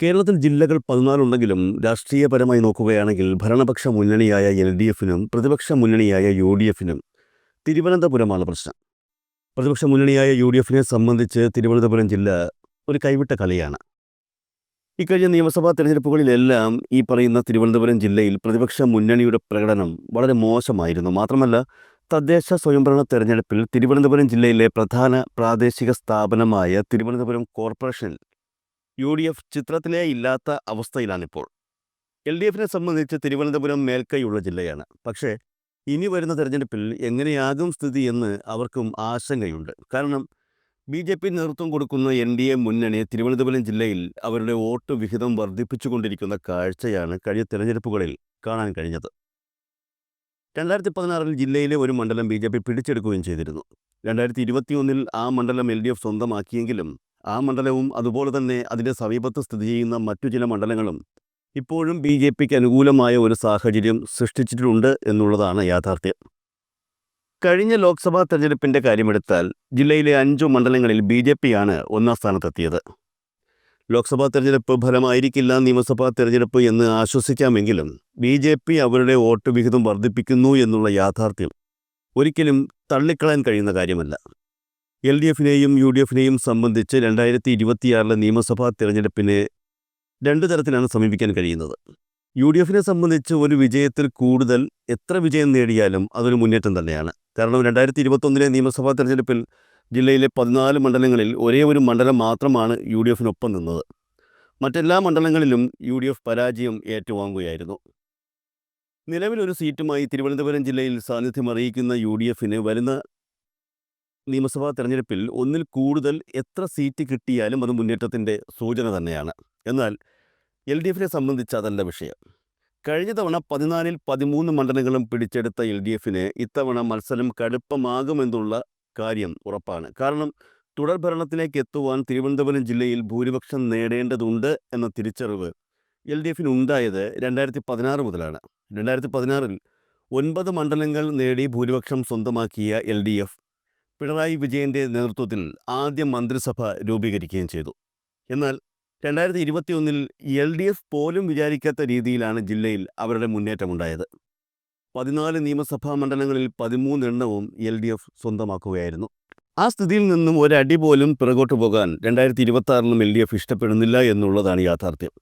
കേരളത്തിൽ ജില്ലകൾ പതിനാലുണ്ടെങ്കിലും രാഷ്ട്രീയപരമായി നോക്കുകയാണെങ്കിൽ ഭരണപക്ഷ മുന്നണിയായ എൽ ഡി എഫിനും പ്രതിപക്ഷ മുന്നണിയായ യു ഡി എഫിനും തിരുവനന്തപുരമാണ് പ്രശ്നം. പ്രതിപക്ഷ മുന്നണിയായ യു ഡി എഫിനെ സംബന്ധിച്ച് തിരുവനന്തപുരം ജില്ല ഒരു കൈവിട്ട കളിയാണ്. ഇക്കഴിഞ്ഞ നിയമസഭാ തെരഞ്ഞെടുപ്പുകളിലെല്ലാം ഈ പറയുന്ന തിരുവനന്തപുരം ജില്ലയിൽ പ്രതിപക്ഷ മുന്നണിയുടെ പ്രകടനം വളരെ മോശമായിരുന്നു. മാത്രമല്ല തദ്ദേശ സ്വയംഭരണ തെരഞ്ഞെടുപ്പിൽ തിരുവനന്തപുരം ജില്ലയിലെ പ്രധാന പ്രാദേശിക സ്ഥാപനമായ തിരുവനന്തപുരം കോർപ്പറേഷനിൽ യു ഡി എഫ് ചിത്രത്തിലേ ഇല്ലാത്ത അവസ്ഥയിലാണിപ്പോൾ. എൽ ഡി എഫിനെ സംബന്ധിച്ച് തിരുവനന്തപുരം മേൽക്കൈയുള്ള ജില്ലയാണ്. പക്ഷേ ഇനി വരുന്ന തെരഞ്ഞെടുപ്പിൽ എങ്ങനെയാകും സ്ഥിതി എന്ന് അവർക്കും ആശങ്കയുണ്ട്. കാരണം ബി ജെ പി നേതൃത്വം കൊടുക്കുന്ന എൻ ഡി എ മുന്നണി തിരുവനന്തപുരം ജില്ലയിൽ അവരുടെ വോട്ട് വിഹിതം വർദ്ധിപ്പിച്ചുകൊണ്ടിരിക്കുന്ന കാഴ്ചയാണ് കഴിഞ്ഞ തെരഞ്ഞെടുപ്പുകളിൽ കാണാൻ കഴിഞ്ഞത്. രണ്ടായിരത്തി പതിനാറിൽ ജില്ലയിലെ ഒരു മണ്ഡലം ബി ജെ പി പിടിച്ചെടുക്കുകയും ചെയ്തിരുന്നു. രണ്ടായിരത്തി ഇരുപത്തിയൊന്നിൽ ആ മണ്ഡലം എൽ ഡി എഫ് സ്വന്തമാക്കിയെങ്കിലും ആ മണ്ഡലവും അതുപോലെ തന്നെ അതിന്റെ സമീപത്ത് സ്ഥിതി ചെയ്യുന്ന മറ്റു ചില മണ്ഡലങ്ങളും ഇപ്പോഴും ബി ജെ പിക്ക് അനുകൂലമായ ഒരു സാഹചര്യം സൃഷ്ടിച്ചിട്ടുണ്ട് എന്നുള്ളതാണ് യാഥാർത്ഥ്യം. കഴിഞ്ഞ ലോക്സഭാ തെരഞ്ഞെടുപ്പിന്റെ കാര്യമെടുത്താൽ ജില്ലയിലെ അഞ്ചു മണ്ഡലങ്ങളിൽ ബി ജെ പിയാണ് ഒന്നാം സ്ഥാനത്തെത്തിയത്. ലോക്സഭാ തെരഞ്ഞെടുപ്പ് ഫലമായിരിക്കില്ല നിയമസഭാ തെരഞ്ഞെടുപ്പ് എന്ന് ആശ്വസിക്കാമെങ്കിലും ബി ജെ പി അവരുടെ വോട്ട് വിഹിതം വർദ്ധിപ്പിക്കുന്നു എന്നുള്ള യാഥാർത്ഥ്യം ഒരിക്കലും തള്ളിക്കളയാൻ കഴിയുന്ന കാര്യമല്ല. എൽ ഡി എഫിനെയും യു ഡി എഫിനെയും സംബന്ധിച്ച് രണ്ടായിരത്തി ഇരുപത്തിയാറിലെ നിയമസഭാ തെരഞ്ഞെടുപ്പിനെ രണ്ട് തരത്തിലാണ് സമീപിക്കാൻ കഴിയുന്നത്. യു ഡി എഫിനെ സംബന്ധിച്ച് ഒരു വിജയത്തിൽ കൂടുതൽ എത്ര വിജയം നേടിയാലും അതൊരു മുന്നേറ്റം തന്നെയാണ്. കാരണം രണ്ടായിരത്തി ഇരുപത്തൊന്നിലെ നിയമസഭാ തെരഞ്ഞെടുപ്പിൽ ജില്ലയിലെ പതിനാല് മണ്ഡലങ്ങളിൽ ഒരേ ഒരു മണ്ഡലം മാത്രമാണ് യു ഡി എഫിനൊപ്പം നിന്നത്. മറ്റെല്ലാ മണ്ഡലങ്ങളിലും യു ഡി എഫ് പരാജയം ഏറ്റുവാങ്ങുകയായിരുന്നു. നിലവിലൊരു സീറ്റുമായി തിരുവനന്തപുരം ജില്ലയിൽ സാന്നിധ്യം അറിയിക്കുന്ന യു ഡി എഫിന് വരുന്ന നിയമസഭാ തെരഞ്ഞെടുപ്പിൽ ഒന്നിൽ കൂടുതൽ എത്ര സീറ്റ് കിട്ടിയാലും അത് മുന്നേറ്റത്തിന്റെ സൂചന തന്നെയാണ്. എന്നാൽ എൽ ഡി എഫിനെ സംബന്ധിച്ച് അതല്ല വിഷയം. കഴിഞ്ഞ തവണ പതിനാലിൽ പതിമൂന്ന് മണ്ഡലങ്ങളും പിടിച്ചെടുത്ത എൽ ഡി എഫിന് ഇത്തവണ മത്സരം കടുപ്പമാകുമെന്നുള്ള കാര്യം ഉറപ്പാണ്. കാരണം തുടർ ഭരണത്തിലേക്ക് എത്തുവാൻ തിരുവനന്തപുരം ജില്ലയിൽ ഭൂരിപക്ഷം നേടേണ്ടതുണ്ട് എന്ന തിരിച്ചറിവ് എൽ ഡി എഫിന് ഉണ്ടായത് രണ്ടായിരത്തി പതിനാറ് മുതലാണ്. രണ്ടായിരത്തി പതിനാറിൽ ഒൻപത് മണ്ഡലങ്ങൾ നേടി ഭൂരിപക്ഷം സ്വന്തമാക്കിയ എൽ ഡി എഫ് പിണറായി വിജയന്റെ നേതൃത്വത്തിൽ ആദ്യ മന്ത്രിസഭ രൂപീകരിക്കുകയും ചെയ്തു. എന്നാൽ രണ്ടായിരത്തി ഇരുപത്തിയൊന്നിൽ എൽ ഡി എഫ് പോലും വിചാരിക്കാത്ത രീതിയിലാണ് ജില്ലയിൽ അവരുടെ മുന്നേറ്റമുണ്ടായത്. പതിനാല് നിയമസഭാ മണ്ഡലങ്ങളിൽ പതിമൂന്നെണ്ണവും എൽ ഡി എഫ് സ്വന്തമാക്കുകയായിരുന്നു. ആ സ്ഥിതിയിൽ നിന്നും ഒരടി പോലും പിറകോട്ട് പോകാൻ രണ്ടായിരത്തി ഇരുപത്തി ആറിലും എൽ ഡി എഫ് ഇഷ്ടപ്പെടുന്നില്ല എന്നുള്ളതാണ് യാഥാർത്ഥ്യം.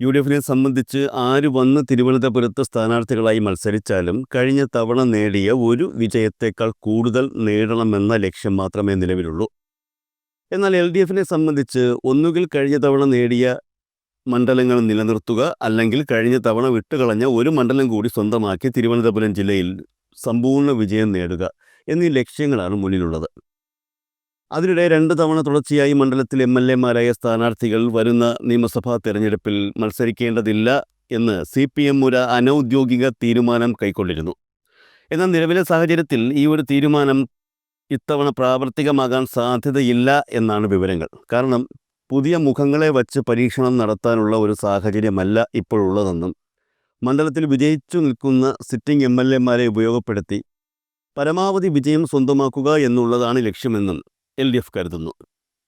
യു ഡി എഫിനെ സംബന്ധിച്ച് ആര് വന്ന് തിരുവനന്തപുരത്ത് സ്ഥാനാർത്ഥികളായി മത്സരിച്ചാലും കഴിഞ്ഞ തവണ നേടിയ ഒരു വിജയത്തേക്കാൾ കൂടുതൽ നേടണമെന്ന ലക്ഷ്യം മാത്രമേ നിലവിലുള്ളൂ. എന്നാൽ എൽ ഡി എഫിനെ സംബന്ധിച്ച് ഒന്നുകിൽ കഴിഞ്ഞ തവണ നേടിയ മണ്ഡലങ്ങൾ നിലനിർത്തുക അല്ലെങ്കിൽ കഴിഞ്ഞ തവണ വിട്ടുകളഞ്ഞ ഒരു മണ്ഡലം കൂടി സ്വന്തമാക്കി തിരുവനന്തപുരം ജില്ലയിൽ സമ്പൂർണ വിജയം നേടുക എന്നീ ലക്ഷ്യങ്ങളാണ് മുന്നിലുള്ളത്. അതിനിടെ രണ്ട് തവണ തുടർച്ചയായി മണ്ഡലത്തിൽ എം എൽ എമാരായ സ്ഥാനാർത്ഥികൾ വരുന്ന നിയമസഭാ തെരഞ്ഞെടുപ്പിൽ മത്സരിക്കേണ്ടതില്ല എന്ന് സി പി എം ഒരു അനൗദ്യോഗിക തീരുമാനം കൈക്കൊണ്ടിരുന്നു. എന്നാൽ നിലവിലെ സാഹചര്യത്തിൽ ഈ ഒരു തീരുമാനം ഇത്തവണ പ്രാവർത്തികമാകാൻ സാധ്യതയില്ല എന്നാണ് വിവരങ്ങൾ. കാരണം പുതിയ മുഖങ്ങളെ വച്ച് പരീക്ഷണം നടത്താനുള്ള ഒരു സാഹചര്യമല്ല ഇപ്പോഴുള്ളതെന്നും മണ്ഡലത്തിൽ വിജയിച്ചു നിൽക്കുന്ന സിറ്റിംഗ് എം എൽ എമാരെ ഉപയോഗപ്പെടുത്തി പരമാവധി വിജയം സ്വന്തമാക്കുക എന്നുള്ളതാണ് ലക്ഷ്യമെന്നും എൽ ഡി എഫ് കരുതുന്നു.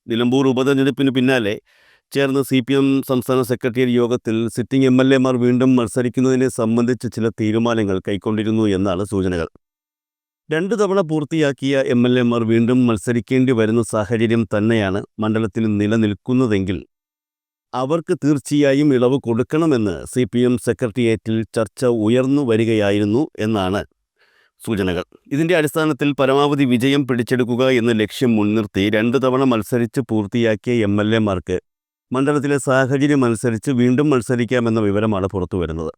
നിലമ്പൂർ ഉപതെരഞ്ഞെടുപ്പിന് പിന്നാലെ ചേർന്ന സി പി എം സംസ്ഥാന സെക്രട്ടേറിയറ്റ് യോഗത്തിൽ സിറ്റിംഗ് എം എൽ എമാർ വീണ്ടും മത്സരിക്കുന്നതിനെ സംബന്ധിച്ച് ചില തീരുമാനങ്ങൾ കൈക്കൊണ്ടിരുന്നു എന്നാണ് സൂചനകൾ. രണ്ടു തവണ പൂർത്തിയാക്കിയ എം എൽ എമാർ വീണ്ടും മത്സരിക്കേണ്ടി വരുന്ന സാഹചര്യം തന്നെയാണ് മണ്ഡലത്തിൽ നിലനിൽക്കുന്നതെങ്കിൽ അവർക്ക് തീർച്ചയായും ഇളവ് കൊടുക്കണമെന്ന് സി പി എം സെക്രട്ടേറിയറ്റിൽ ചർച്ച ഉയർന്നു വരികയായിരുന്നു എന്നാണ് സൂചനകൾ. ഇതിന്റെ അടിസ്ഥാനത്തിൽ പരമാവധി വിജയം പിടിച്ചെടുക്കുക എന്ന ലക്ഷ്യം മുൻനിർത്തി രണ്ട് തവണ മത്സരിച്ച് പൂർത്തിയാക്കിയ എം എൽ എമാർക്ക് മണ്ഡലത്തിലെ സാഹചര്യം അനുസരിച്ച് വീണ്ടും മത്സരിക്കാമെന്ന വിവരമാണ് പുറത്തു വരുന്നത്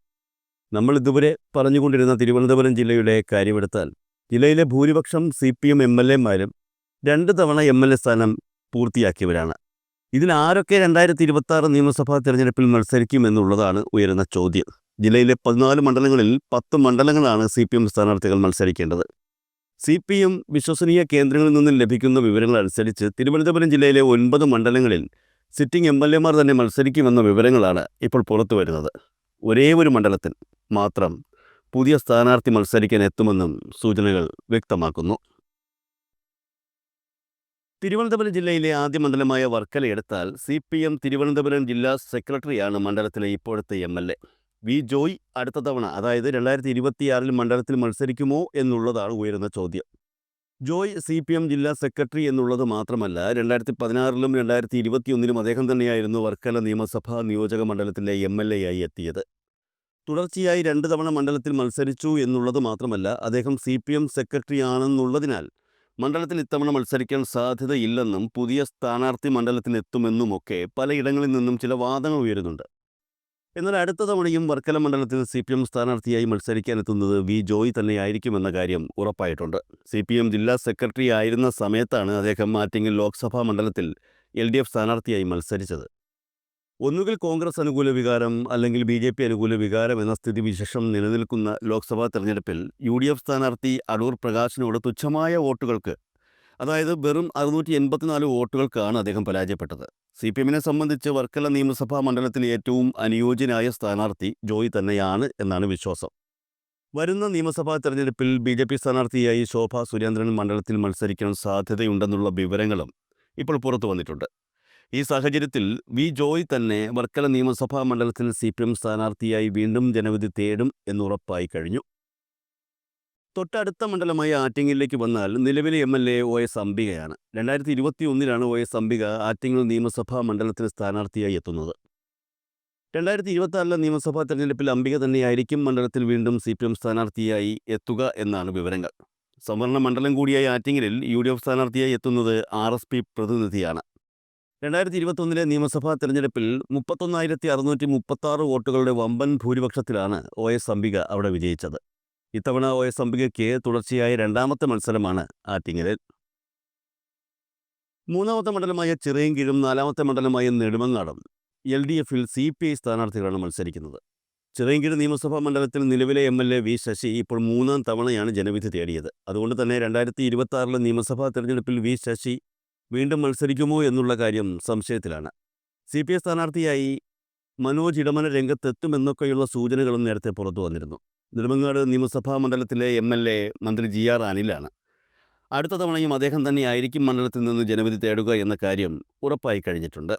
നമ്മൾ ഇതുവരെ പറഞ്ഞുകൊണ്ടിരുന്ന തിരുവനന്തപുരം ജില്ലയുടെ കാര്യമെടുത്താൽ ജില്ലയിലെ ഭൂരിപക്ഷം C P M M L എമാരും രണ്ട് തവണ എം എൽ എ സ്ഥാനം പൂർത്തിയാക്കിയവരാണ്. ഇതിൽ ആരൊക്കെ രണ്ടായിരത്തി ഇരുപത്തി നിയമസഭാ തെരഞ്ഞെടുപ്പിൽ മത്സരിക്കുമെന്നുള്ളതാണ് ഉയരുന്ന ചോദ്യം. ജില്ലയിലെ പതിനാല് മണ്ഡലങ്ങളിൽ പത്ത് മണ്ഡലങ്ങളാണ് സി പി എം സ്ഥാനാർത്ഥികൾ മത്സരിക്കേണ്ടത്. സി പി എം വിശ്വസനീയ കേന്ദ്രങ്ങളിൽ നിന്നും ലഭിക്കുന്ന വിവരങ്ങൾ അനുസരിച്ച് തിരുവനന്തപുരം ജില്ലയിലെ ഒൻപത് മണ്ഡലങ്ങളിൽ സിറ്റിംഗ് എം എൽ എമാർ തന്നെ മത്സരിക്കുമെന്ന വിവരങ്ങളാണ് ഇപ്പോൾ പുറത്തു വരുന്നത്. ഒരേ ഒരു മണ്ഡലത്തിൽ മാത്രം പുതിയ സ്ഥാനാർത്ഥി മത്സരിക്കാൻ എത്തുമെന്നും സൂചനകൾ വ്യക്തമാക്കുന്നു. തിരുവനന്തപുരം ജില്ലയിലെ ആദ്യ മണ്ഡലമായ വർക്കല എടുത്താൽ സി പി എം തിരുവനന്തപുരം ജില്ലാ സെക്രട്ടറിയാണ് മണ്ഡലത്തിലെ ഇപ്പോഴത്തെ M L A. V Joy അടുത്ത തവണ അതായത് രണ്ടായിരത്തി ഇരുപത്തിയാറിൽ മണ്ഡലത്തിൽ മത്സരിക്കുമോ എന്നുള്ളതാണ് ഉയരുന്ന ചോദ്യം. ജോയ് സി പി എം ജില്ലാ സെക്രട്ടറി എന്നുള്ളത് മാത്രമല്ല രണ്ടായിരത്തി പതിനാറിലും രണ്ടായിരത്തി ഇരുപത്തിയൊന്നിലും അദ്ദേഹം തന്നെയായിരുന്നു വർക്കല നിയമസഭാ നിയോജക മണ്ഡലത്തിലെ എം എൽ എ ആയി എത്തിയത്. തുടർച്ചയായി രണ്ട് തവണ മണ്ഡലത്തിൽ മത്സരിച്ചു എന്നുള്ളത് മാത്രമല്ല അദ്ദേഹം സി പി എം സെക്രട്ടറി ആണെന്നുള്ളതിനാൽ മണ്ഡലത്തിൽ ഇത്തവണ മത്സരിക്കാൻ സാധ്യതയില്ലെന്നും പുതിയ സ്ഥാനാർത്ഥി മണ്ഡലത്തിലെത്തുമെന്നുമൊക്കെ പലയിടങ്ങളിൽ നിന്നും ചില വാദങ്ങൾ ഉയരുന്നുണ്ട്. എന്നാൽ അടുത്ത തവണയും വർക്കല മണ്ഡലത്തിൽ സി പി എം സ്ഥാനാർത്ഥിയായി മത്സരിക്കാനെത്തുന്നത് വി ജോയ് തന്നെയായിരിക്കുമെന്ന കാര്യം ഉറപ്പായിട്ടുണ്ട്. സി പി എം ജില്ലാ സെക്രട്ടറി ആയിരുന്ന സമയത്താണ് അദ്ദേഹം ആറ്റിങ്ങൽ ലോക്സഭാ മണ്ഡലത്തിൽ എൽ ഡി എഫ് സ്ഥാനാർത്ഥിയായി മത്സരിച്ചത്. ഒന്നുകിൽ കോൺഗ്രസ് അനുകൂല വികാരം അല്ലെങ്കിൽ ബി ജെ പി അനുകൂല വികാരം എന്ന സ്ഥിതിവിശേഷം നിലനിൽക്കുന്ന ലോക്സഭാ തെരഞ്ഞെടുപ്പിൽ യു ഡി എഫ് സ്ഥാനാർത്ഥി അടൂർ പ്രകാശിനോട് തുച്ഛമായ വോട്ടുകൾക്ക് അതായത് വെറും അറുന്നൂറ്റി എൺപത്തിനാല് വോട്ടുകൾക്കാണ് അദ്ദേഹം പരാജയപ്പെട്ടത്. സി പി എമ്മിനെ സംബന്ധിച്ച് വർക്കല നിയമസഭാ മണ്ഡലത്തിൽ ഏറ്റവും അനുയോജ്യനായ സ്ഥാനാർത്ഥി ജോയി തന്നെയാണ് എന്നാണ് വിശ്വാസം. വരുന്ന നിയമസഭാ തെരഞ്ഞെടുപ്പിൽ ബി ജെ പി സ്ഥാനാർത്ഥിയായി ശോഭ സുരേന്ദ്രൻ മണ്ഡലത്തിൽ മത്സരിക്കാൻ സാധ്യതയുണ്ടെന്നുള്ള വിവരങ്ങളും ഇപ്പോൾ പുറത്തു വന്നിട്ടുണ്ട്. ഈ സാഹചര്യത്തിൽ വി ജോയ് തന്നെ വർക്കല നിയമസഭാ മണ്ഡലത്തിൽ സി പി എം സ്ഥാനാർത്ഥിയായി വീണ്ടും ജനവിധി തേടും എന്നുറപ്പായി കഴിഞ്ഞു. തൊട്ടടുത്ത മണ്ഡലമായ ആറ്റിങ്ങലിലേക്ക് വന്നാൽ നിലവിലെ M L A O S അംബികയാണ് രണ്ടായിരത്തി ഇരുപത്തി ഒന്നിലാണ് ഒ എസ് അംബിക ആറ്റിങ്ങൽ നിയമസഭാ മണ്ഡലത്തിന് സ്ഥാനാർത്ഥിയായി എത്തുന്നത്. രണ്ടായിരത്തി ഇരുപത്തി ആറിലെ നിയമസഭാ തെരഞ്ഞെടുപ്പിൽ അംബിക തന്നെയായിരിക്കും മണ്ഡലത്തിൽ വീണ്ടും സി പി എം സ്ഥാനാർത്ഥിയായി എത്തുക എന്നാണ് വിവരങ്ങൾ. സംവരണ മണ്ഡലം കൂടിയായ ആറ്റിങ്ങലിൽ യു ഡി എഫ് സ്ഥാനാർത്ഥിയായി എത്തുന്നത് ആർ എസ് പി പ്രതിനിധിയാണ്. രണ്ടായിരത്തി ഇരുപത്തൊന്നിലെ നിയമസഭാ തെരഞ്ഞെടുപ്പിൽ മുപ്പത്തൊന്നായിരത്തി അറുന്നൂറ്റി മുപ്പത്താറ് വോട്ടുകളുടെ വമ്പൻ ഭൂരിപക്ഷത്തിലാണ് ഒ എസ് അംബിക അവിടെ വിജയിച്ചത്. ഇത്തവണ ഒ എസ് അംബികയ്ക്ക് തുടർച്ചയായ രണ്ടാമത്തെ മത്സരമാണ് ആറ്റിങ്ങലിൽ മൂന്നാമത്തെ മണ്ഡലമായ ചിറയൻകീഴും നാലാമത്തെ മണ്ഡലമായ നെടുമങ്ങാടും എൽ ഡി എഫിൽ സി പി ഐ സ്ഥാനാർത്ഥികളാണ് മത്സരിക്കുന്നത്. ചിറയൻകീഴ് നിയമസഭാ മണ്ഡലത്തിൽ നിലവിലെ M L A V Sasi ഇപ്പോൾ മൂന്നാം തവണയാണ് ജനവിധി തേടിയത്. അതുകൊണ്ട് തന്നെ രണ്ടായിരത്തി ഇരുപത്തി ആറിലെ നിയമസഭാ തെരഞ്ഞെടുപ്പിൽ വി ശശി വീണ്ടും മത്സരിക്കുമോ എന്നുള്ള കാര്യം സംശയത്തിലാണ്. സി പി ഐ സ്ഥാനാർത്ഥിയായി മനോജ് ഇടമന രംഗത്തെത്തുമെന്നൊക്കെയുള്ള സൂചനകളും നേരത്തെ പുറത്തു വന്നിരുന്നു. നെടുമങ്ങാട് നിയമസഭാ മണ്ഡലത്തിലെ എം എൽ എ മന്ത്രി ജി ആർ അനിലാണ്. അടുത്ത തവണയും അദ്ദേഹം തന്നെയായിരിക്കും മണ്ഡലത്തിൽ നിന്ന് ജനവിധി തേടുക എന്ന കാര്യം ഉറപ്പായി കഴിഞ്ഞിട്ടുണ്ട്.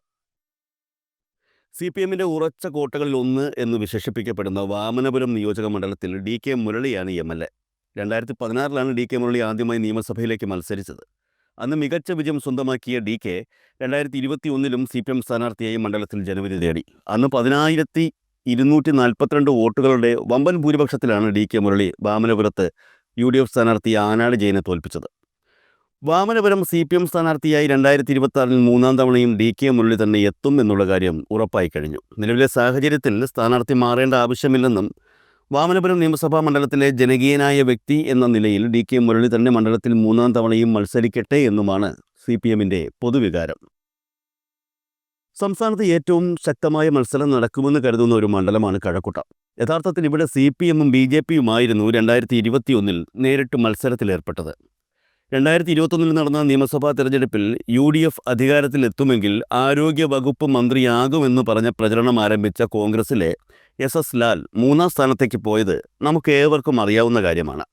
സി പി എമ്മിന്റെ ഉറച്ച കോട്ടകളിൽ ഒന്ന് എന്ന് വിശേഷിപ്പിക്കപ്പെടുന്ന വാമനപുരം നിയോജക മണ്ഡലത്തിൽ ഡി കെ മുരളിയാണ് എം എൽ എ. രണ്ടായിരത്തി പതിനാറിലാണ് ഡി കെ മുരളി ആദ്യമായി നിയമസഭയിലേക്ക് മത്സരിച്ചത്. അന്ന് മികച്ച വിജയം സ്വന്തമാക്കിയ ഡി കെ രണ്ടായിരത്തി ഇരുപത്തി ഒന്നിലും സി പി എം സ്ഥാനാർത്ഥിയായി മണ്ഡലത്തിൽ ജനവിധി തേടി. അന്ന് പതിനായിരത്തി ഇരുന്നൂറ്റി നാൽപ്പത്തിരണ്ട് വോട്ടുകളുടെ വമ്പൻ ഭൂരിപക്ഷത്തിലാണ് ഡി കെ മുരളി വാമനപുരത്ത് യു ഡി എഫ് സ്ഥാനാർത്ഥി ആനാട് ജയനെ തോൽപ്പിച്ചത്. വാമനപുരം സി പി എം സ്ഥാനാർത്ഥിയായി രണ്ടായിരത്തി ഇരുപത്തി മൂന്നാം തവണയും ഡി കെ മുരളി തന്നെ എത്തും എന്നുള്ള കാര്യം ഉറപ്പായി കഴിഞ്ഞു. നിലവിലെ സാഹചര്യത്തിൽ സ്ഥാനാർത്ഥി മാറേണ്ട ആവശ്യമില്ലെന്നും വാമനപുരം നിയമസഭാ മണ്ഡലത്തിലെ ജനകീയനായ വ്യക്തി എന്ന നിലയിൽ ഡി കെ മുരളി തന്നെ മണ്ഡലത്തിൽ മൂന്നാം തവണയും മത്സരിക്കട്ടെ എന്നുമാണ് സി പി എമ്മിന്റെ പൊതുവികാരം. സംസ്ഥാനത്ത് ഏറ്റവും ശക്തമായ മത്സരം നടക്കുമെന്ന് കരുതുന്ന ഒരു മണ്ഡലമാണ് കഴക്കൂട്ടം. യഥാർത്ഥത്തിൽ ഇവിടെ സി പി എമ്മും ബി ജെ പിയുമായിരുന്നു രണ്ടായിരത്തി ഇരുപത്തിയൊന്നിൽ നേരിട്ട് മത്സരത്തിലേർപ്പെട്ടത്. രണ്ടായിരത്തി ഇരുപത്തൊന്നിൽ നടന്ന നിയമസഭാ തെരഞ്ഞെടുപ്പിൽ യു ഡി എഫ് അധികാരത്തിലെത്തുമെങ്കിൽ ആരോഗ്യ വകുപ്പ് മന്ത്രിയാകുമെന്ന് പറഞ്ഞ പ്രചരണം ആരംഭിച്ച കോൺഗ്രസിലെ എസ് എസ് ലാൽ മൂന്നാം സ്ഥാനത്തേക്ക് പോയത് നമുക്ക് ഏവർക്കും അറിയാവുന്ന കാര്യമാണ്.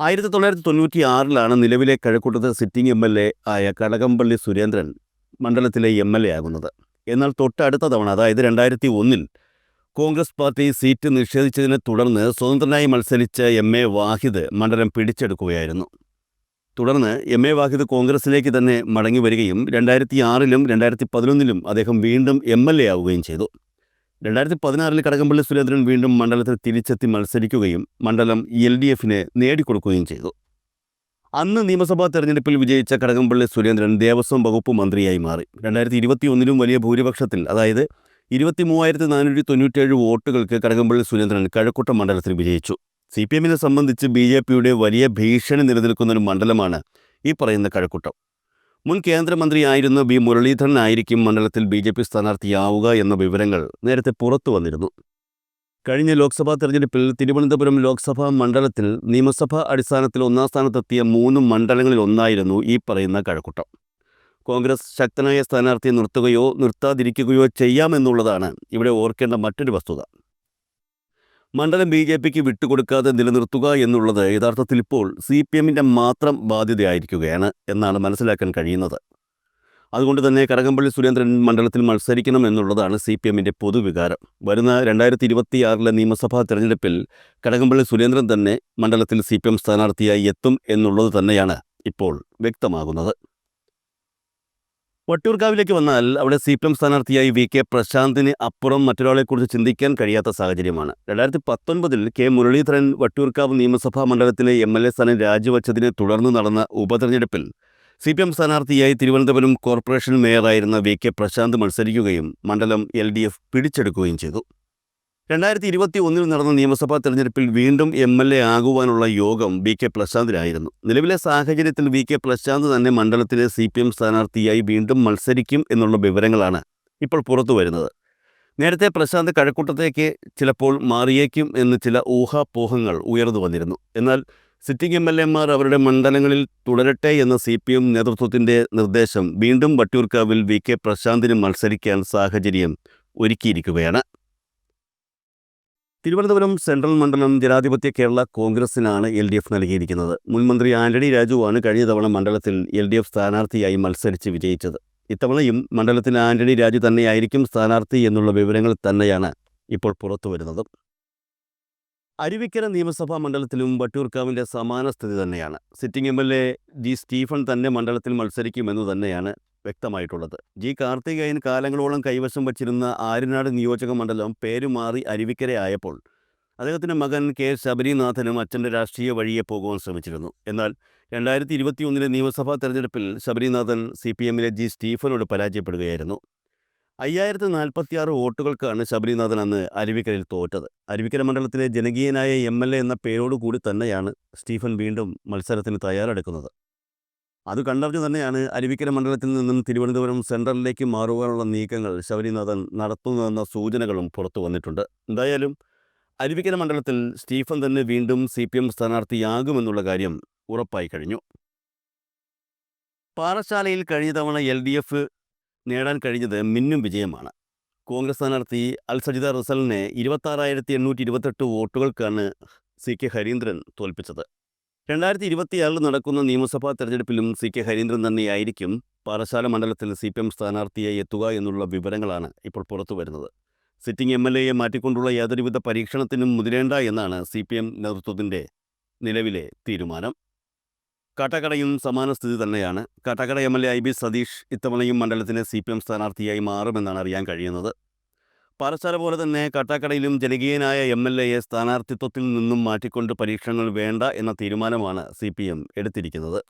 ആയിരത്തി തൊള്ളായിരത്തി തൊണ്ണൂറ്റി ആറിലാണ് നിലവിലെ കഴക്കൂട്ടത്തെ സിറ്റിംഗ് എം എൽ എ ആയ കടകംപള്ളി സുരേന്ദ്രൻ മണ്ഡലത്തിലെ എം എൽ എ ആകുന്നത്. എന്നാൽ തൊട്ടടുത്ത തവണ അതായത് രണ്ടായിരത്തി ഒന്നിൽ കോൺഗ്രസ് പാർട്ടി സീറ്റ് നിഷേധിച്ചതിനെ തുടർന്ന് സ്വതന്ത്രനായി മത്സരിച്ച എം എ വാഹിദ് മണ്ഡലം പിടിച്ചെടുക്കുകയായിരുന്നു. തുടർന്ന് എം എ വാഹിദ് കോൺഗ്രസിലേക്ക് തന്നെ മടങ്ങി വരികയും രണ്ടായിരത്തി ആറിലും രണ്ടായിരത്തി പതിനൊന്നിലും അദ്ദേഹം വീണ്ടും എം എൽ എ ആവുകയും ചെയ്തു. രണ്ടായിരത്തി പതിനാറിൽ കടകംപള്ളി സുരേന്ദ്രൻ വീണ്ടും മണ്ഡലത്തിൽ തിരിച്ചെത്തി മത്സരിക്കുകയും മണ്ഡലം എൽ ഡി എഫിന് നേടിക്കൊടുക്കുകയും ചെയ്തു. അന്ന് നിയമസഭാ തെരഞ്ഞെടുപ്പിൽ വിജയിച്ച കടകംപള്ളി സുരേന്ദ്രൻ ദേവസ്വം വകുപ്പ് മന്ത്രിയായി മാറി. രണ്ടായിരത്തി ഇരുപത്തി ഒന്നിലും വലിയ ഭൂരിപക്ഷത്തിൽ അതായത് ഇരുപത്തി മൂവായിരത്തി നാനൂറ്റി തൊണ്ണൂറ്റേഴ് വോട്ടുകൾക്ക് കടകംപള്ളി സുരേന്ദ്രൻ കഴക്കൂട്ടം മണ്ഡലത്തിൽ വിജയിച്ചു. സി പി എമ്മിനെ സംബന്ധിച്ച് ബി ജെ പിയുടെ വലിയ ഭീഷണി നിലനിൽക്കുന്ന ഒരു മണ്ഡലമാണ് ഈ പറയുന്ന കഴക്കൂട്ടം. മുൻ കേന്ദ്രമന്ത്രിയായിരുന്ന ബി മുരളീധരൻ ആയിരിക്കും മണ്ഡലത്തിൽ ബി ജെ പി സ്ഥാനാർത്ഥിയാവുക എന്ന വിവരങ്ങൾ നേരത്തെ പുറത്തു വന്നിരുന്നു. കഴിഞ്ഞ ലോക്സഭാ തെരഞ്ഞെടുപ്പിൽ തിരുവനന്തപുരം ലോക്സഭാ മണ്ഡലത്തിൽ നിയമസഭാ അടിസ്ഥാനത്തിൽ ഒന്നാം സ്ഥാനത്തെത്തിയ മൂന്ന് മണ്ഡലങ്ങളിൽ ഒന്നായിരുന്നു ഈ പറയുന്ന കഴക്കൂട്ടം. കോൺഗ്രസ് ശക്തനായ സ്ഥാനാർത്ഥിയെ നിർത്തുകയോ നിർത്താതിരിക്കുകയോ ചെയ്യാമെന്നുള്ളതാണ് ഇവിടെ ഓർക്കേണ്ട മറ്റൊരു വസ്തുത. മണ്ഡലം ബി ജെ പിക്ക് വിട്ടുകൊടുക്കാതെ നിലനിർത്തുക എന്നുള്ളത് യഥാർത്ഥത്തിൽ ഇപ്പോൾ സി പി എമ്മിന്റെ മാത്രം ബാധ്യതയായിരിക്കുകയാണ് എന്നാണ് മനസ്സിലാക്കാൻ കഴിയുന്നത്. അതുകൊണ്ട് തന്നെ കടകംപള്ളി സുരേന്ദ്രൻ മണ്ഡലത്തിൽ മത്സരിക്കണം എന്നുള്ളതാണ് സി പി എമ്മിന്റെ പൊതുവികാരം. വരുന്ന രണ്ടായിരത്തി ഇരുപത്തിയാറിലെ നിയമസഭാ തെരഞ്ഞെടുപ്പിൽ കടകംപള്ളി സുരേന്ദ്രൻ തന്നെ മണ്ഡലത്തിൽ സി പി എം സ്ഥാനാർത്ഥിയായി എത്തും എന്നുള്ളത് തന്നെയാണ് ഇപ്പോൾ വ്യക്തമാകുന്നത്. വട്ടിയൂർക്കാവിലേക്ക് വന്നാൽ അവിടെ സി പി എം സ്ഥാനാർത്ഥിയായി വി കെ പ്രശാന്തിന് അപ്പുറം മറ്റൊരാളെക്കുറിച്ച് ചിന്തിക്കാൻ കഴിയാത്ത സാഹചര്യമാണ്. രണ്ടായിരത്തി പത്തൊൻപതിൽ കെ മുരളീധരൻ വട്ടിയൂർക്കാവ് നിയമസഭാ മണ്ഡലത്തിലെ എം എൽ എ സ്ഥാനം രാജിവച്ചതിനെ തുടർന്ന് നടന്ന ഉപതെരഞ്ഞെടുപ്പിൽ സി പി എം സ്ഥാനാർത്ഥിയായി തിരുവനന്തപുരം കോർപ്പറേഷൻ മേയറായിരുന്ന വി കെ പ്രശാന്ത് മത്സരിക്കുകയും മണ്ഡലം എൽ ഡി എഫ് പിടിച്ചെടുക്കുകയും ചെയ്തു. രണ്ടായിരത്തി ഇരുപത്തി ഒന്നിൽ നടന്ന നിയമസഭാ തെരഞ്ഞെടുപ്പിൽ വീണ്ടും എം എൽ എ ആകുവാനുള്ള യോഗം വി കെ പ്രശാന്തിനായിരുന്നു. നിലവിലെ സാഹചര്യത്തിൽ വി കെ പ്രശാന്ത് തന്നെ മണ്ഡലത്തിലെ സി പി എം സ്ഥാനാർത്ഥിയായി വീണ്ടും മത്സരിക്കും എന്നുള്ള വിവരങ്ങളാണ് ഇപ്പോൾ പുറത്തു വരുന്നത്. നേരത്തെ പ്രശാന്ത് കഴക്കൂട്ടത്തേക്ക് ചിലപ്പോൾ മാറിയേക്കും എന്ന് ചില ഊഹാപോഹങ്ങൾ ഉയർന്നു വന്നിരുന്നു. എന്നാൽ സിറ്റിംഗ് എം എൽ എമാർ അവരുടെ മണ്ഡലങ്ങളിൽ തുടരട്ടെ എന്ന സി പി എം നേതൃത്വത്തിന്റെ നിർദ്ദേശം വീണ്ടും വട്ടിയൂർക്കാവിൽ വി കെ പ്രശാന്തിന് മത്സരിക്കാൻ സാഹചര്യം ഒരുക്കിയിരിക്കുകയാണ്. തിരുവനന്തപുരം സെൻട്രൽ മണ്ഡലം ജനാധിപത്യ കേരള കോൺഗ്രസിനാണ് എൽ ഡി എഫ് നൽകിയിരിക്കുന്നത്. മുൻമന്ത്രി ആന്റണി രാജുവാണ് കഴിഞ്ഞ തവണ മണ്ഡലത്തിൽ എൽ ഡി എഫ് സ്ഥാനാർത്ഥിയായി മത്സരിച്ച് വിജയിച്ചത്. ഇത്തവണയും മണ്ഡലത്തിൽ ആന്റണി രാജു തന്നെയായിരിക്കും സ്ഥാനാർത്ഥി എന്നുള്ള വിവരങ്ങൾ തന്നെയാണ് ഇപ്പോൾ പുറത്തു വരുന്നത് അരുവിക്കര നിയമസഭാ മണ്ഡലത്തിലും വട്ടിയൂർക്കാവിന്റെ സമാന സ്ഥിതി തന്നെയാണ്. Sitting M L A G Stephen തന്നെ മണ്ഡലത്തിൽ മത്സരിക്കുമെന്ന് തന്നെയാണ് വ്യക്തമായിട്ടുള്ളത്. ജി കാർത്തികേയൻ കാലങ്ങളോളം കൈവശം വച്ചിരുന്ന ആര്യനാട് നിയോജക മണ്ഡലം പേരുമാറി അരുവിക്കരയായപ്പോൾ അദ്ദേഹത്തിന്റെ മകൻ കെ ശബരിനാഥനും അച്ഛന്റെ രാഷ്ട്രീയ വഴിയെ പോകുവാൻ ശ്രമിച്ചിരുന്നു. എന്നാൽ രണ്ടായിരത്തി ഇരുപത്തിയൊന്നിലെ നിയമസഭാ തെരഞ്ഞെടുപ്പിൽ ശബരിനാഥൻ സി പി എമ്മിലെ ജി സ്റ്റീഫനോട് പരാജയപ്പെടുകയായിരുന്നു. അയ്യായിരത്തി നാൽപ്പത്തിയാറ് വോട്ടുകൾക്കാണ് ശബരിനാഥൻ അന്ന് അരുവിക്കരയിൽ തോറ്റത്. അരുവിക്കര മണ്ഡലത്തിലെ ജനകീയനായ എം എൽ എ എന്ന പേരോടുകൂടി തന്നെയാണ് സ്റ്റീഫൻ വീണ്ടും മത്സരത്തിന് തയ്യാറെടുക്കുന്നത്. അത് കണ്ടറിഞ്ഞു തന്നെയാണ് അരുവിക്കര മണ്ഡലത്തിൽ നിന്നും തിരുവനന്തപുരം സെൻട്രലിലേക്ക് മാറുവാനുള്ള നീക്കങ്ങൾ ശബരിനാഥൻ നടത്തുന്നതെന്ന സൂചനകളും പുറത്തു വന്നിട്ടുണ്ട്. എന്തായാലും അരുവിക്കര മണ്ഡലത്തിൽ സ്റ്റീഫൻ തന്നെ വീണ്ടും സി പി എം സ്ഥാനാർത്ഥിയാകുമെന്നുള്ള കാര്യം ഉറപ്പായി കഴിഞ്ഞു. പാറശാലയിൽ കഴിഞ്ഞ തവണ എൽ ഡി എഫ് നേടാൻ കഴിഞ്ഞത് മിന്നും വിജയമാണ്. കോൺഗ്രസ് സ്ഥാനാർത്ഥി അൽ സജിദ റസലിനെ ഇരുപത്താറായിരത്തി എണ്ണൂറ്റി ഇരുപത്തെട്ട് വോട്ടുകൾക്കാണ് സി കെ ഹരീന്ദ്രൻ തോൽപ്പിച്ചത്. രണ്ടായിരത്തി ഇരുപത്തിയാറിൽ നടക്കുന്ന നിയമസഭാ തെരഞ്ഞെടുപ്പിലും സി കെ ഹരീന്ദ്രൻ തന്നെയായിരിക്കും പാറശാല മണ്ഡലത്തിൽ സി പി എം സ്ഥാനാർത്ഥിയായി എത്തുക എന്നുള്ള വിവരങ്ങളാണ് ഇപ്പോൾ പുറത്തു വരുന്നത്. സിറ്റിംഗ് എം എൽ എയെ മാറ്റിക്കൊണ്ടുള്ള യാതൊരുവിധ പരീക്ഷണത്തിനും മുതിരേണ്ട എന്നാണ് സി പി എം നേതൃത്വത്തിന്റെ നിലവിലെ തീരുമാനം. കാട്ടാക്കടയും സമാന സ്ഥിതി തന്നെയാണ്. Kattakada M L A I B Satish ഇത്തവണയും മണ്ഡലത്തിന് സി പി എം സ്ഥാനാർത്ഥിയായി മാറുമെന്നാണ് അറിയാൻ കഴിയുന്നത്. പാറശാല പോലെ തന്നെ കാട്ടാക്കടയിലും ജനകീയനായ എം എൽ എയെ സ്ഥാനാർത്ഥിത്വത്തിൽ നിന്നും മാറ്റിക്കൊണ്ട് പരീക്ഷണങ്ങൾ വേണ്ട എന്ന തീരുമാനമാണ് സി പി എം എടുത്തിരിക്കുന്നത്.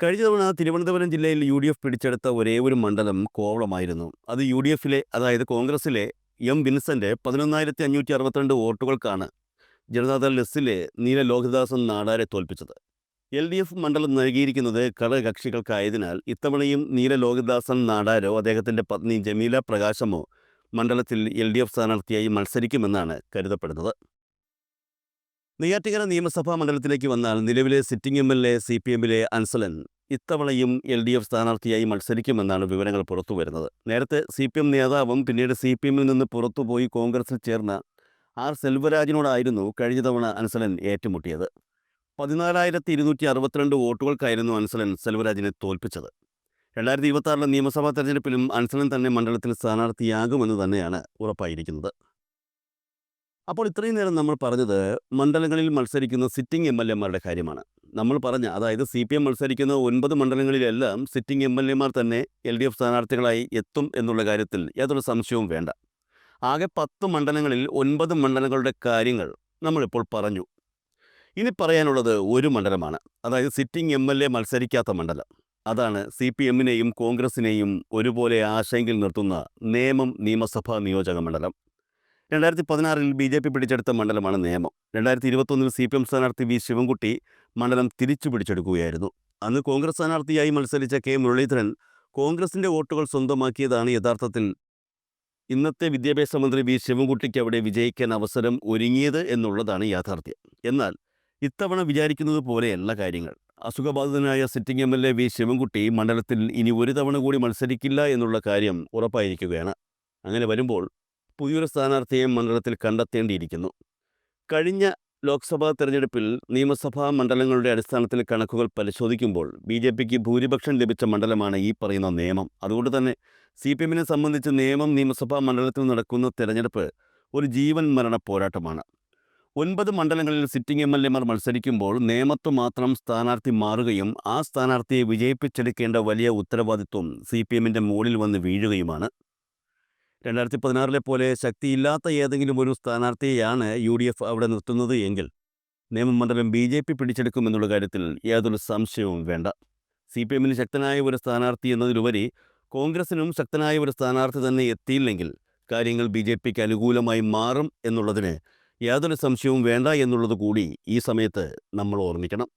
കഴിഞ്ഞ തവണ തിരുവനന്തപുരം ജില്ലയിൽ യു ഡി എഫ് പിടിച്ചെടുത്ത ഒരേ ഒരു മണ്ഡലം കോവളമായിരുന്നു. അത് യു ഡി എഫിലെ അതായത് കോൺഗ്രസിലെ എം വിൻസന്റെ പതിനൊന്നായിരത്തി അഞ്ഞൂറ്റി അറുപത്തിരണ്ട് വോട്ടുകൾക്കാണ് ജനതാദൾ എസിലെ നീല ലോഹിദാസൻ നാടാരെ തോൽപ്പിച്ചത്. എൽ ഡി എഫ് മണ്ഡലം നൽകിയിരിക്കുന്നത് ഘടകകക്ഷികൾക്കായതിനാൽ ഇത്തവണയും നീല ലോകദാസൻ നാടാരോ അദ്ദേഹത്തിന്റെ പത്നി ജമീല പ്രകാശമോ മണ്ഡലത്തിൽ എൽ ഡി എഫ് സ്ഥാനാർത്ഥിയായി മത്സരിക്കുമെന്നാണ് കരുതപ്പെടുന്നത്. നെയ്യാറ്റിക്കര നിയമസഭാ മണ്ഡലത്തിലേക്ക് വന്നാൽ നിലവിലെ sitting M L A C P എമ്മിലെ അൻസലൻ ഇത്തവണയും എൽ ഡി എഫ് സ്ഥാനാർത്ഥിയായി മത്സരിക്കുമെന്നാണ് വിവരങ്ങൾ പുറത്തു വരുന്നത് നേരത്തെ സി പി എം നേതാവും പിന്നീട് സി പി എമ്മിൽ നിന്ന് പുറത്തുപോയി കോൺഗ്രസിൽ ചേർന്ന ആർ സെൽവരാജിനോടായിരുന്നു കഴിഞ്ഞ തവണ അൻസലൻ ഏറ്റുമുട്ടിയത്. പതിനാലായിരത്തി ഇരുന്നൂറ്റി അറുപത്തിരണ്ട് വോട്ടുകൾക്കായിരുന്നു അൻസലൻ സെൽവരാജിനെ തോൽപ്പിച്ചത്. രണ്ടായിരത്തി ഇരുപത്തി നിയമസഭാ തെരഞ്ഞെടുപ്പിലും അൻസലൻ തന്നെ മണ്ഡലത്തിൽ സ്ഥാനാർത്ഥിയാകുമെന്ന് തന്നെയാണ് ഉറപ്പായിരിക്കുന്നത്. അപ്പോൾ ഇത്രയും നേരം നമ്മൾ പറഞ്ഞത് മണ്ഡലങ്ങളിൽ മത്സരിക്കുന്ന സിറ്റിംഗ് എം എൽ എമാരുടെ കാര്യമാണ്. നമ്മൾ പറഞ്ഞ അതായത് സി പി എം മത്സരിക്കുന്ന ഒൻപത് മണ്ഡലങ്ങളിലെല്ലാം സിറ്റിംഗ് എം എൽ എമാർ തന്നെ എൽ ഡി എഫ് സ്ഥാനാർത്ഥികളായി എത്തും എന്നുള്ള കാര്യത്തിൽ യാതൊരു സംശയവും വേണ്ട. ആകെ പത്ത് മണ്ഡലങ്ങളിൽ ഒൻപത് മണ്ഡലങ്ങളുടെ കാര്യങ്ങൾ നമ്മളിപ്പോൾ പറഞ്ഞു. ഇനി പറയാനുള്ളത് ഒരു മണ്ഡലമാണ്. അതായത് സിറ്റിംഗ് എം എൽ എ മത്സരിക്കാത്ത മണ്ഡലം. അതാണ് സി പി എമ്മിനെയും കോൺഗ്രസിനെയും ഒരുപോലെ ആശങ്കയിൽ നിർത്തുന്ന നേമം നിയമസഭാ നിയോജക മണ്ഡലം. രണ്ടായിരത്തി പതിനാറിൽ ബി ജെ പി പിടിച്ചെടുത്ത മണ്ഡലമാണ് നേമം. രണ്ടായിരത്തി ഇരുപത്തൊന്നിൽ സി പി എം സ്ഥാനാർത്ഥി വി ശിവൻകുട്ടി മണ്ഡലം തിരിച്ചു പിടിച്ചെടുക്കുകയായിരുന്നു. അന്ന് കോൺഗ്രസ് സ്ഥാനാർത്ഥിയായി മത്സരിച്ച കെ മുരളീധരൻ കോൺഗ്രസിന്റെ വോട്ടുകൾ സ്വന്തമാക്കിയതാണ് യഥാർത്ഥത്തിൽ ഇന്നത്തെ വിദ്യാഭ്യാസ മന്ത്രി വി ശിവൻകുട്ടിക്ക് അവിടെ വിജയിക്കാൻ അവസരം ഒരുങ്ങിയത് എന്നുള്ളതാണ് യാഥാർത്ഥ്യം. എന്നാൽ ഇത്തവണ വിചാരിക്കുന്നത് പോലെയല്ല കാര്യങ്ങൾ. അസുഖബാധിതനായ sitting M L A V Sivankutty മണ്ഡലത്തിൽ ഇനി ഒരു തവണ കൂടി മത്സരിക്കില്ല എന്നുള്ള കാര്യം ഉറപ്പായിരിക്കുകയാണ്. അങ്ങനെ വരുമ്പോൾ പുതിയൊരു സ്ഥാനാർത്ഥിയെ മണ്ഡലത്തിൽ കണ്ടെത്തേണ്ടിയിരിക്കുന്നു. കഴിഞ്ഞ ലോക്സഭാ തെരഞ്ഞെടുപ്പിൽ നിയമസഭാ മണ്ഡലങ്ങളുടെ അടിസ്ഥാനത്തിൽ കണക്കുകൾ പരിശോധിക്കുമ്പോൾ ബി ജെ പിക്ക് ഭൂരിപക്ഷം ലഭിച്ച മണ്ഡലമാണ് ഈ പറയുന്ന നിയമം അതുകൊണ്ട് തന്നെ സി പി എമ്മിനെ സംബന്ധിച്ച് നിയമം നിയമസഭാ മണ്ഡലത്തിൽ നടക്കുന്ന തെരഞ്ഞെടുപ്പ് ഒരു ജീവൻ മരണ പോരാട്ടമാണ്. ഒൻപത് മണ്ഡലങ്ങളിൽ സിറ്റിംഗ് എം എൽ എമാർ മത്സരിക്കുമ്പോൾ നേമത്ത് മാത്രം സ്ഥാനാർത്ഥി മാറുകയും ആ സ്ഥാനാർത്ഥിയെ വിജയിപ്പിച്ചെടുക്കേണ്ട വലിയ ഉത്തരവാദിത്വം സി പി എമ്മിന്റെ മുകളിൽ വന്ന് വീഴുകയുമാണ്. രണ്ടായിരത്തി പതിനാറിലെ പോലെ ശക്തിയില്ലാത്ത ഏതെങ്കിലും ഒരു സ്ഥാനാർത്ഥിയെയാണ് യു ഡി എഫ് അവിടെ നിർത്തുന്നത് എങ്കിൽ നിയമമണ്ഡലം ബി ജെ പി പിടിച്ചെടുക്കുമെന്നുള്ള കാര്യത്തിൽ യാതൊരു സംശയവും വേണ്ട. സി പി എമ്മിന് ശക്തനായ ഒരു സ്ഥാനാർത്ഥി എന്നതിലുപരി കോൺഗ്രസിനും ശക്തനായ ഒരു സ്ഥാനാർത്ഥി തന്നെ എത്തിയില്ലെങ്കിൽ കാര്യങ്ങൾ ബി ജെ പിക്ക് അനുകൂലമായി മാറും എന്നുള്ളതിന് യാതൊരു സംശയവും വേണ്ട എന്നുള്ളത് കൂടി ഈ സമയത്ത് നമ്മൾ ഓർമ്മിക്കണം.